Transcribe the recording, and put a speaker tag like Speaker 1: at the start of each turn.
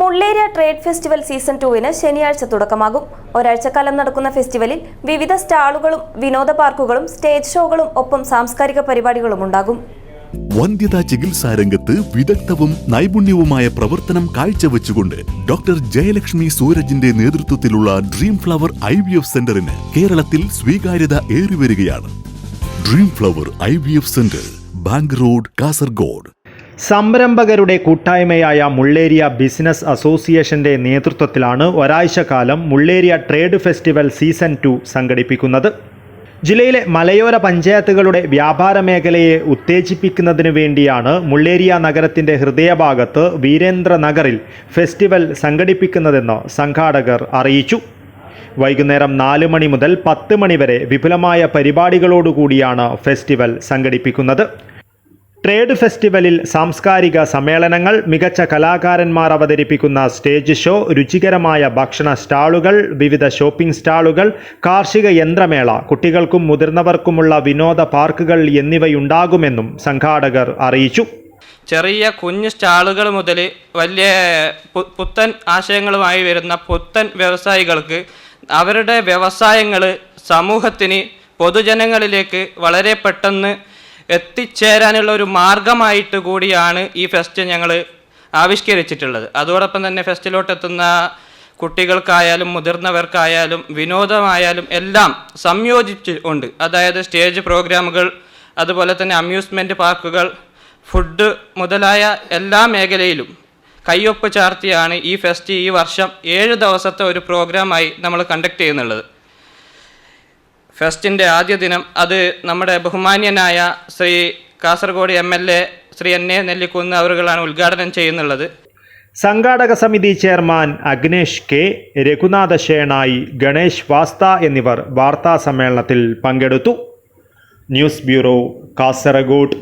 Speaker 1: Mulleria trade festival season ടുവിന് ശനിയാഴ്ച തുടക്കമാകും. ഒരാഴ്ചക്കാലം നടക്കുന്ന ഫെസ്റ്റിവലിൽ വിവിധ സ്റ്റാളുകളും വിനോദ പാർക്കുകളും സ്റ്റേജ് ഷോകളും ഒപ്പം സാംസ്കാരിക പരിപാടികളും ഉണ്ടാകും.
Speaker 2: വന്ധ്യതാ ചികിത്സാ രംഗത്ത് വിദഗ്ധവും നൈപുണ്യവുമായ പ്രവർത്തനം കാഴ്ചവെച്ചുകൊണ്ട് ഡോക്ടർ ജയലക്ഷ്മി സൂരജിന്റെ നേതൃത്വത്തിലുള്ള dream flower I V F സെന്ററിന് കേരളത്തിൽ സ്വീകാര്യത ഏറിവരികയാണ്. Dream flower I V F centre bank road Kasaragod
Speaker 3: സംരംഭകരുടെ കൂട്ടായ്മയായ മുള്ളേരിയ ബിസിനസ് അസോസിയേഷന്റെ നേതൃത്വത്തിലാണ് ഒരാഴ്ചക്കാലം Mulleria trade festival season two സംഘടിപ്പിക്കുന്നത്. ജില്ലയിലെ മലയോര പഞ്ചായത്തുകളുടെ വ്യാപാര മേഖലയെ ഉത്തേജിപ്പിക്കുന്നതിനു വേണ്ടിയാണ് മുള്ളേരിയ നഗരത്തിന്റെ ഹൃദയഭാഗത്ത് വീരേന്ദ്ര നഗറിൽ ഫെസ്റ്റിവൽ സംഘടിപ്പിക്കുന്നതെന്ന് സംഘാടകർ അറിയിച്ചു. വൈകുന്നേരം നാല് മണി മുതൽ പത്ത് മണി വരെ വിപുലമായ പരിപാടികളോടുകൂടിയാണ് ഫെസ്റ്റിവൽ സംഘടിപ്പിക്കുന്നത്. ട്രേഡ് ഫെസ്റ്റിവലിൽ സാംസ്കാരിക സമ്മേളനങ്ങൾ മികച്ച കലാകാരന്മാർ അവതരിപ്പിക്കുന്ന സ്റ്റേജ് ഷോ രുചികരമായ ഭക്ഷണ സ്റ്റാളുകൾ വിവിധ ഷോപ്പിംഗ് സ്റ്റാളുകൾ കാർഷിക യന്ത്രമേള കുട്ടികൾക്കും മുതിർന്നവർക്കുമുള്ള വിനോദ പാർക്കുകൾ എന്നിവയുണ്ടാകുമെന്നും സംഘാടകർ അറിയിച്ചു.
Speaker 4: ചെറിയ കുഞ്ഞു സ്റ്റാളുകൾ മുതൽ വലിയ പുത്തൻ ആശയങ്ങളുമായി വരുന്ന പുത്തൻ വ്യവസായികൾക്ക് അവരുടെ വ്യവസായങ്ങൾ സമൂഹത്തിന് പൊതുജനങ്ങളിലേക്ക് വളരെ പെട്ടെന്ന് എത്തിച്ചേരാനുള്ള ഒരു മാർഗമായിട്ട് കൂടിയാണ് ഈ ഫെസ്റ്റ് ഞങ്ങൾ ആവിഷ്കരിച്ചിട്ടുള്ളത്. അതോടൊപ്പം തന്നെ ഫെസ്റ്റിലോട്ടെത്തുന്ന കുട്ടികൾക്കായാലും മുതിർന്നവർക്കായാലും വിനോദമായാലും എല്ലാം സംയോജിച്ച് ഉണ്ട്. അതായത് സ്റ്റേജ് പ്രോഗ്രാമുകൾ അതുപോലെ തന്നെ അമ്യൂസ്മെന്റ് പാർക്കുകൾ ഫുഡ് മുതലായ എല്ലാ മേഖലയിലും കയ്യൊപ്പ് ചാർത്തിയാണ് ഈ ഫെസ്റ്റ് ഈ വർഷം ഏഴ് ദിവസത്തെ ഒരു പ്രോഗ്രാമായി നമ്മൾ കണ്ടക്ട് ചെയ്യുന്നുള്ളത്. ഫെസ്റ്റിന്റെ ആദ്യ ദിനം അത് നമ്മുടെ ബഹുമാന്യനായ Shri Kasaragod M L A Shri N A Nellikkunnu അവരുകളാണ് ഉദ്ഘാടനം ചെയ്യുന്നുള്ളത്.
Speaker 3: സംഘാടക സമിതി ചെയർമാൻ അഗ്നേഷ് കെ രഘുനാഥ ഷേണായി ഗണേഷ് വാസ്ത എന്നിവർ വാർത്താ സമ്മേളനത്തിൽ പങ്കെടുത്തു. News bureau Kasaragod.